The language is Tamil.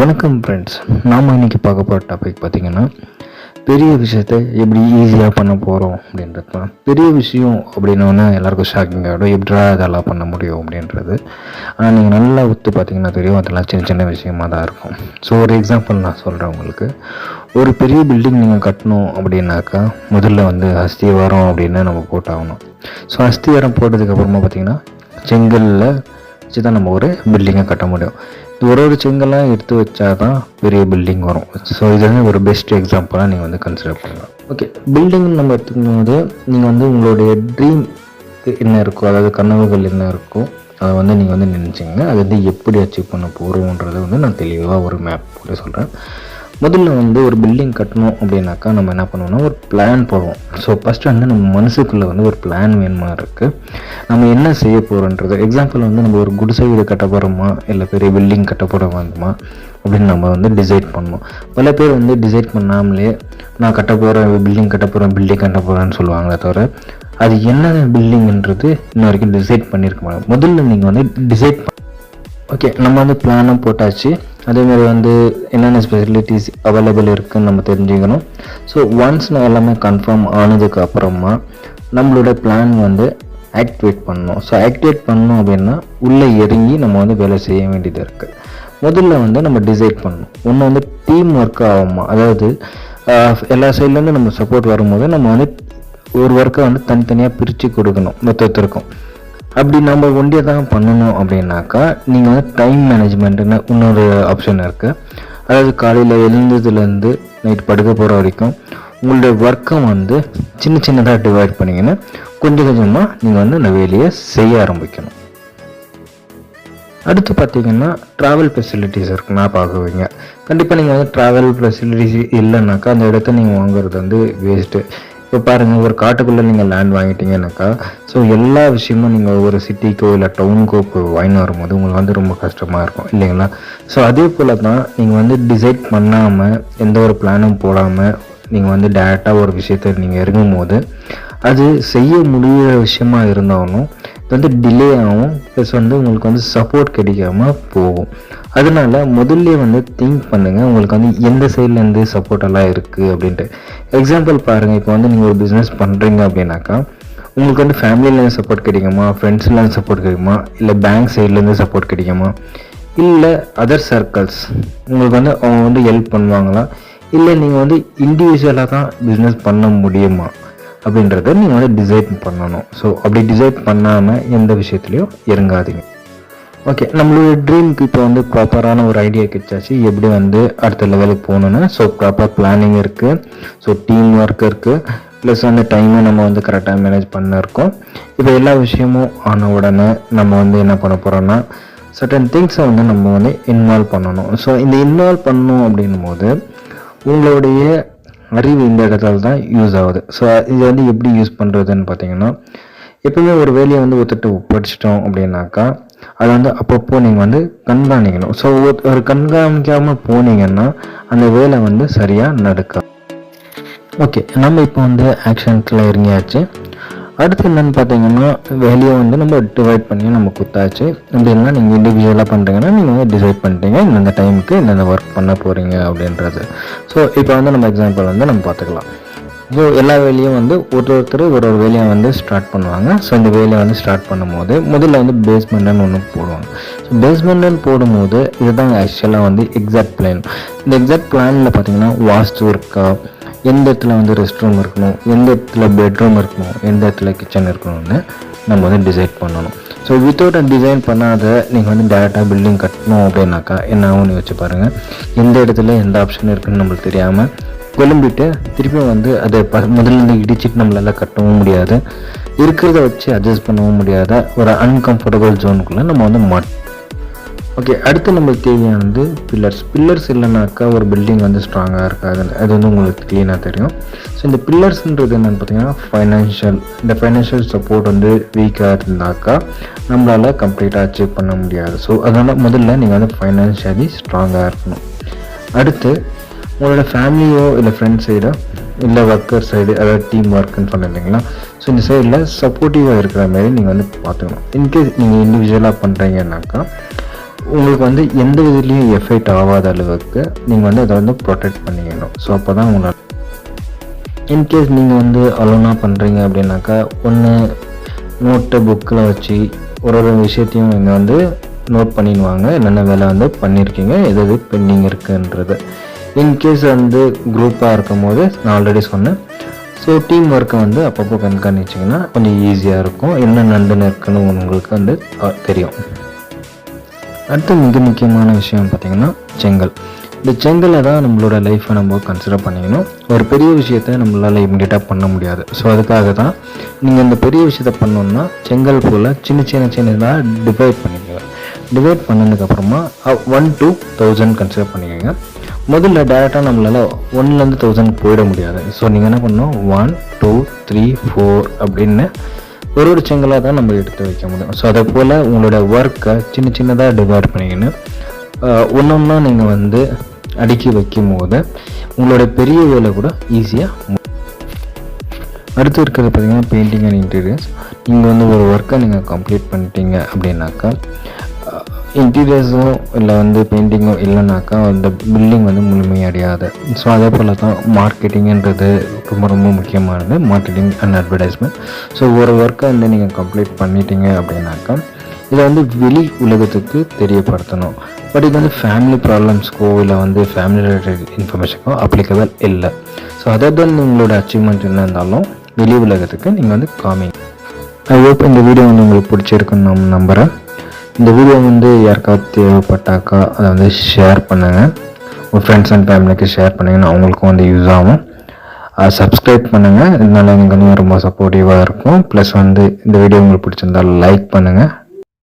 வணக்கம் ஃப்ரெண்ட்ஸ் நாம் இன்னைக்கு பார்க்க போகிற டாபிக் பார்த்தீங்கன்னா பெரிய விஷயத்தை எப்படி ஈஸியாக பண்ண போகிறோம் அப்படின்றது தான். பெரிய விஷயம் அப்படின்னோன்னா எல்லாருக்கும் ஷாக்கிங் ஆகிடும் எப்படா அதெல்லாம் பண்ண முடியும் அப்படின்றது. ஆனால் நீங்கள் நல்லா ஒத்து பார்த்தீங்கன்னா தெரியும் அதெல்லாம் சின்ன சின்ன விஷயமா தான் இருக்கும். ஸோ ஒரு எக்ஸாம்பிள் நான் சொல்கிறேன் உங்களுக்கு. ஒரு பெரிய பில்டிங் நீங்கள் கட்டணும் அப்படின்னாக்கா முதல்ல வந்து அஸ்திவாரம் அப்படின்னு நம்ம போட்டாகணும். ஸோ அஸ்திவாரம் போட்டதுக்கப்புறமா பார்த்தீங்கன்னா செங்கலில் வச்சு தான் நம்ம ஒரு பில்டிங்கை கட்ட முடியும். ஒரு ஒரு செங்கல்லாம் எடுத்து வச்சா தான் பெரிய பில்டிங் வரும். ஸோ இது வந்து ஒரு பெஸ்ட் எக்ஸாம்பிளாக நீங்கள் வந்து கன்சிடர் பண்ணலாம். ஓகே பில்டிங் நம்ம எடுத்துக்கும் போது நீங்கள் வந்து உங்களுடைய ட்ரீம் என்ன இருக்கோ அதாவது கனவுகள் என்ன இருக்கோ அதை வந்து நீங்கள் வந்து நினச்சிங்க அது வந்து எப்படி அச்சீவ் பண்ண போகிறோன்றதை வந்து நான் தெளிவாக ஒரு மேப் கூட சொல்கிறேன் முதல்ல வந்து ஒரு பில்டிங் கட்டணும் அப்படின்னாக்கா நம்ம என்ன பண்ணுவோம்னா ஒரு பிளான் போடுவோம். ஸோ ஃபஸ்ட்டு வந்து நம்ம மனசுக்குள்ளே வந்து ஒரு பிளான் வேணுமா இருக்குது நம்ம என்ன செய்ய போகிறோன்றது எக்ஸாம்பிள் வந்து நம்ம ஒரு குடிசை வீடு கட்ட போகிறோமா இல்லை பெரிய பில்டிங் கட்ட போகிற வேண்டுமா அப்படின்னு நம்ம வந்து டிசைட் பண்ணணும். பல பேர் வந்து டிசைட் பண்ணாமலே நான் கட்ட போகிறேன் பில்டிங் கட்ட போகிறேன் பில்டிங் கட்ட போகிறேன்னு சொல்லுவாங்களே தவிர அது என்ன பில்டிங்ன்றது இன்ன வரைக்கும் டிசைட் பண்ணியிருக்க மாட்டோம். முதல்ல நீங்கள் வந்து டிசைட் ஓகே நம்ம வந்து பிளானும் போட்டாச்சு. அதேமாதிரி வந்து என்னென்ன ஃபெசிலிட்டிஸ் அவைலபிள் இருக்குதுன்னு நம்ம தெரிஞ்சுக்கணும். ஸோ ஒன்ஸ் நான் எல்லாமே கன்ஃபார்ம் ஆனதுக்கு அப்புறமா நம்மளோட பிளான் வந்து ஆக்டிவேட் பண்ணணும். ஸோ ஆக்டிவேட் பண்ணணும் அப்படின்னா உள்ளே இறங்கி நம்ம வந்து வேலை செய்ய வேண்டியது இருக்குது முதல்ல வந்து நம்ம டிசைட் பண்ணணும். ஒன்று வந்து டீம் ஒர்க் ஆகுமா? அதாவது எல்லா சைட்லேருந்து நம்ம சப்போர்ட் வரும்போது நம்ம வந்து ஒரு ஒர்க்கை வந்து தனித்தனியாக பிரித்து கொடுக்கணும் மொத்தத்திற்கும். அப்படி நம்ம ஒண்டியை தான் பண்ணணும் அப்படின்னாக்கா நீங்கள் வந்து டைம் மேனேஜ்மெண்ட்டுன்னு இன்னொரு ஆப்ஷன் இருக்குது அதாவது காலையில் எழுந்ததுலேருந்து நைட் படுக்க போகிற வரைக்கும் உங்களுடைய ஒர்க்கை வந்து சின்ன சின்னதாக டிவைட் பண்ணிங்கன்னா கொஞ்சம் கொஞ்சமாக நீங்கள் வந்து அந்த வேலையை செய்ய ஆரம்பிக்கணும். அடுத்து பார்த்தீங்கன்னா ட்ராவல் ஃபெசிலிட்டிஸ் இருக்குன்னா பார்க்குவீங்க கண்டிப்பாக நீங்கள் வந்து ட்ராவல் ஃபெசிலிட்டிஸ் இல்லைனாக்கா அந்த இடத்த நீங்கள் வாங்குறது வந்து வேஸ்ட்டு இப்போ பாருங்கள் ஒரு காட்டுக்குள்ளே நீங்கள் லேண்ட் வாங்கிட்டீங்கன்னாக்கா ஸோ எல்லா விஷயமும் நீங்கள் ஒரு சிட்டிக்கோ இல்லை டவுனுக்கோ இப்போ வாங்கி வரும்போது உங்களுக்கு வந்து ரொம்ப கஷ்டமாக இருக்கும் இல்லைங்களா? ஸோ அதே போல் தான் நீங்கள் வந்து டிசைட் பண்ணாமல் எந்த ஒரு பிளானும் போடாமல் நீங்கள் வந்து டேரெக்டாக ஒரு விஷயத்தை நீங்கள் இறங்கும் போது அது செய்ய முடிகிற விஷயமா இருந்தாலும் வந்து டிலே ஆகும். ப்ளஸ் வந்து உங்களுக்கு வந்து சப்போர்ட் கிடைக்காம போகும். அதனால முதல்ல வந்து திங்க் பண்ணுங்கள் உங்களுக்கு வந்து எந்த சைட்லேருந்து சப்போர்ட்டெல்லாம் இருக்குது அப்படின்ட்டு. எக்ஸாம்பிள் பாருங்கள் இப்போ வந்து நீங்கள் ஒரு பிஸ்னஸ் பண்ணுறீங்க அப்படின்னாக்கா உங்களுக்கு வந்து ஃபேமிலியிலேருந்து சப்போர்ட் கிடைக்குமா? ஃப்ரெண்ட்ஸ்லேருந்து சப்போர்ட் கிடைக்குமா? இல்லை பேங்க் சைட்லேருந்து சப்போர்ட் கிடைக்குமா? இல்லை அதர் சர்க்கிள்ஸ் உங்களுக்கு வந்து அவங்க வந்து ஹெல்ப் பண்ணுவாங்களா? இல்லை நீங்கள் வந்து இண்டிவிஜுவலாக தான் பிஸ்னஸ் பண்ண முடியுமா? அப்படின்றத நீங்கள் வந்து டிசைட் பண்ணணும். ஸோ அப்படி டிசைட் பண்ணாமல் எந்த விஷயத்துலையும் இறங்காதீங்க. ஓகே நம்மளோட ட்ரீம்க்கு இப்போ வந்து ப்ராப்பரான ஒரு ஐடியா கிடைச்சாச்சு. எப்படி வந்து அடுத்த லெவலுக்கு போகணுன்னு ஸோ ப்ராப்பர் பிளானிங் இருக்குது ஸோ டீம் ஒர்க் இருக்குது ப்ளஸ் வந்து டைமும் நம்ம வந்து கரெக்டாக மேனேஜ் பண்ணிருக்கோம். இப்போ எல்லா விஷயமும் ஆன உடனே நம்ம வந்து என்ன பண்ண போகிறோன்னா சர்டன் திங்ஸை வந்து நம்ம வந்து இன்வால்வ் பண்ணணும். ஸோ இந்த இன்வால்வ் பண்ணணும் அப்படின்னும் போது உங்களுடைய அறிவு இந்த இடத்துல தான் யூஸ் ஆகுது. ஸோ இது வந்து எப்படி யூஸ் பண்ணுறதுன்னு பார்த்தீங்கன்னா எப்பவுமே ஒரு வேலையை வந்து ஒருத்தட்டு படிச்சிட்டோம் அப்படின்னாக்கா அதை வந்து அப்பப்போ நீங்கள் வந்து கண்காணிக்கணும். ஸோ ஒரு கண்காணிக்காமல் போனீங்கன்னா அந்த வேலை வந்து சரியாக நடக்காது. ஓகே நம்ம இப்போ வந்து ஆக்ஷன்ஸில் இறங்கியாச்சு. அடுத்து என்னன்னு பார்த்தீங்கன்னா வேலையை வந்து நம்ம டிவைட் பண்ணி நம்ம குத்தாச்சு அப்படின்னா நீங்கள் இண்டிவிஜுவலாக பண்ணுறீங்கன்னா நீங்கள் வந்து டிசைட் பண்ணிட்டீங்க இந்தந்த டைமுக்கு இந்தந்த ஒர்க் பண்ண போகிறீங்க அப்படின்றது. ஸோ இப்போ வந்து நம்ம எக்ஸாம்பிள் வந்து நம்ம பார்த்துக்கலாம். ஸோ எல்லா வேலையும் வந்து ஒரு ஒருத்தர் ஒரு ஒரு வேலையை வந்து ஸ்டார்ட் பண்ணுவாங்க. ஸோ இந்த வேலையை வந்து ஸ்டார்ட் பண்ணும்போது முதல்ல வந்து பேஸ்மெண்ட்னு ஒன்று போடுவாங்க. ஸோ பேஸ்மெண்ட்டுன்னு போடும்போது இதுதான் ஆக்சுவலாக வந்து எக்ஸாக்ட் பிளான் இந்த எக்ஸாக்ட் பிளானில் பார்த்தீங்கன்னா வாஸ்து இருக்கா எந்த இடத்துல வந்து ரெஸ்ட் ரூம் இருக்கணும் எந்த இடத்துல பெட்ரூம் இருக்கணும் எந்த இடத்துல கிச்சன் இருக்கணும்னு நம்ம வந்து டிசைட் பண்ணணும். ஸோ வித்தவுட் டிசைன் பண்ணாத நீங்கள் வந்து டேரெக்டாக பில்டிங் கட்டணும் அப்படின்னாக்கா என்ன ஆகும்னு வச்சு பாருங்கள் எந்த இடத்துல எந்த ஆப்ஷன் இருக்குன்னு நம்மளுக்கு தெரியாமல் குழம்பிட்டு திருப்பி வந்து அதை ப முதல்லேருந்து இடிச்சிட்டு நம்மளால் கட்டவும் முடியாது. இருக்கிறத வச்சு அட்ஜஸ்ட் பண்ணவும் முடியாத ஒரு அன்கம்ஃபர்டபுள் ஜோனுக்குள்ளே நம்ம வந்து மட் ஓகே அடுத்து நம்மளுக்கு தேவையானது பில்லர்ஸ் பில்லர்ஸ் இல்லைனாக்கா ஒரு பில்டிங் வந்து ஸ்ட்ராங்காக இருக்காது. அது வந்து உங்களுக்கு க்ளீனாக தெரியும். ஸோ இந்த பில்லர்ஸ்ன்றது என்னென்னு பார்த்தீங்கன்னா ஃபைனான்ஷியல் இந்த ஃபைனான்ஷியல் சப்போர்ட் வந்து வீக்காக இருந்தாக்கா நம்மளால் கம்ப்ளீட்டாக அச்சீவ் பண்ண முடியாது. ஸோ அதனால் முதல்ல நீங்கள் வந்து ஃபைனான்ஷியலி ஸ்ட்ராங்காக இருக்கணும். அடுத்து உங்களோட ஃபேமிலியோ இல்லை ஃப்ரெண்ட்ஸ் சைடோ இல்லை ஒர்க்கர் சைடு அதாவது டீம் ஒர்க்குன்னு சொன்னேன் இல்லைங்களா? ஸோ இந்த சைடில் சப்போர்ட்டிவாக இருக்கிற மாதிரி நீங்கள் வந்து பார்த்துக்கணும். இன்கேஸ் நீங்கள் இண்டிவிஜுவலாக பண்ணுறீங்கன்னாக்கா உங்களுக்கு வந்து எந்த விதத்துலையும் எஃபெக்ட் ஆகாத அளவுக்கு நீங்கள் வந்து அதை வந்து ப்ரொடெக்ட் பண்ணிக்கணும். ஸோ அப்போ தான் உங்களால் இன்கேஸ் நீங்கள் வந்து அலோனாக பண்ணுறீங்க அப்படின்னாக்கா ஒன்று நோட்டை புக்கில் வச்சு ஒரு ஒரு விஷயத்தையும் நீங்கள் வந்து நோட் பண்ணிடுவாங்க. என்னென்ன வேலை வந்து பண்ணியிருக்கீங்க எது எது பெண்டிங் இருக்குன்றது. இன்கேஸ் வந்து குரூப்பாக இருக்கும் போது நான் ஆல்ரெடி சொன்னேன். ஸோ டீம் ஒர்க்கை வந்து அப்பப்போ கண்காணிச்சிங்கன்னா கொஞ்சம் ஈஸியாக இருக்கும். என்ன நண்டுன்னு இருக்குன்னு உங்களுக்கு வந்து தெரியும். அடுத்து மிக முக்கியமான விஷயம் பார்த்தீங்கன்னா செங்கல். இந்த செங்கலை தான் நம்மளோட லைஃப்பை நம்ம கன்சிடர் பண்ணிக்கணும். ஒரு பெரிய விஷயத்த நம்மளால் இம்மிடியட்டாக பண்ண முடியாது. ஸோ அதுக்காக தான் நீங்கள் இந்த பெரிய விஷயத்த பண்ணணுன்னா செங்கல் போல் சின்ன சின்ன சின்னதாக டிவைட் பண்ணிக்கோங்க. டிவைட் பண்ணதுக்கப்புறமா ஒன் டூ தௌசண்ட் கன்சிடர் பண்ணிக்கோங்க. முதல்ல டேரெக்டாக நம்மளால் ஒன்லேருந்து தௌசண்ட் போயிட முடியாது. ஸோ நீங்கள் என்ன பண்ணணும்? ஒன் டூ த்ரீ ஃபோர் அப்படின்னு ஒரு ஒரு செங்கலாக தான் நம்ம எடுத்து வைக்க முடியும். ஸோ அதே போல் உங்களோட ஒர்க்கை சின்ன சின்னதாக டிவைட் பண்ணிக்கின்னு ஒன்று ஒன்றா நீங்கள் வந்து அடுக்கி வைக்கும் போது உங்களோட பெரிய வேலை கூட ஈஸியாக அடுத்து இருக்கிறது பார்த்தீங்கன்னா பெயிண்டிங் அண்ட் இன்டீரியர்ஸ் நீங்கள் வந்து ஒரு ஒர்க்கை நீங்கள் கம்ப்ளீட் பண்ணிட்டீங்க அப்படின்னாக்கா இன்டீரியர்ஸும் இல்லை வந்து பெயிண்டிங்கும் இல்லைனாக்கா அந்த பில்டிங் வந்து முழுமையடையாது ஸோ அதே போல் தான் மார்க்கெட்டிங்கன்றது ரொம்ப ரொம்ப முக்கியமானது. மார்க்கெட்டிங் அண்ட் அட்வர்டைஸ்மெண்ட் ஸோ ஒரு ஒர்க்கை வந்து நீங்கள் கம்ப்ளீட் பண்ணிட்டீங்க அப்படின்னாக்கா இதை வந்து வெளி உலகத்துக்கு தெரியப்படுத்தணும். பட் இது வந்து ஃபேமிலி ப்ராப்ளம்ஸ்க்கோ இல்லை வந்து ஃபேமிலி ரிலேட்டட் இன்ஃபர்மேஷனுக்கோ அப்ளிகபிள் இல்லை. ஸோ அதர் தென் உங்களோட அச்சீவ்மெண்ட் என்ன இருந்தாலும் வெளி உலகத்துக்கு நீங்கள் வந்து காமிங்க ஐ ஹோப் இந்த வீடியோ வந்து உங்களுக்கு பிடிச்சிருக்குன்னு நான் நம்புகிறேன் இந்த வீடியோ வந்து யாருக்காவது தேவைப்பட்டாக்கா அதை வந்து ஷேர் பண்ணுங்கள் உங்கள் ஃப்ரெண்ட்ஸ் அண்ட் ஃபேமிலிக்கு ஷேர் பண்ணிங்கன்னா அவங்களுக்கும் வந்து யூஸ் ஆகும். சப்ஸ்கிரைப் பண்ணுங்கள் இதனால் எனக்கு வந்து ரொம்ப சப்போர்ட்டிவாக இருக்கும். ப்ளஸ் வந்து இந்த வீடியோ உங்களுக்கு பிடிச்சிருந்தால் லைக் பண்ணுங்கள்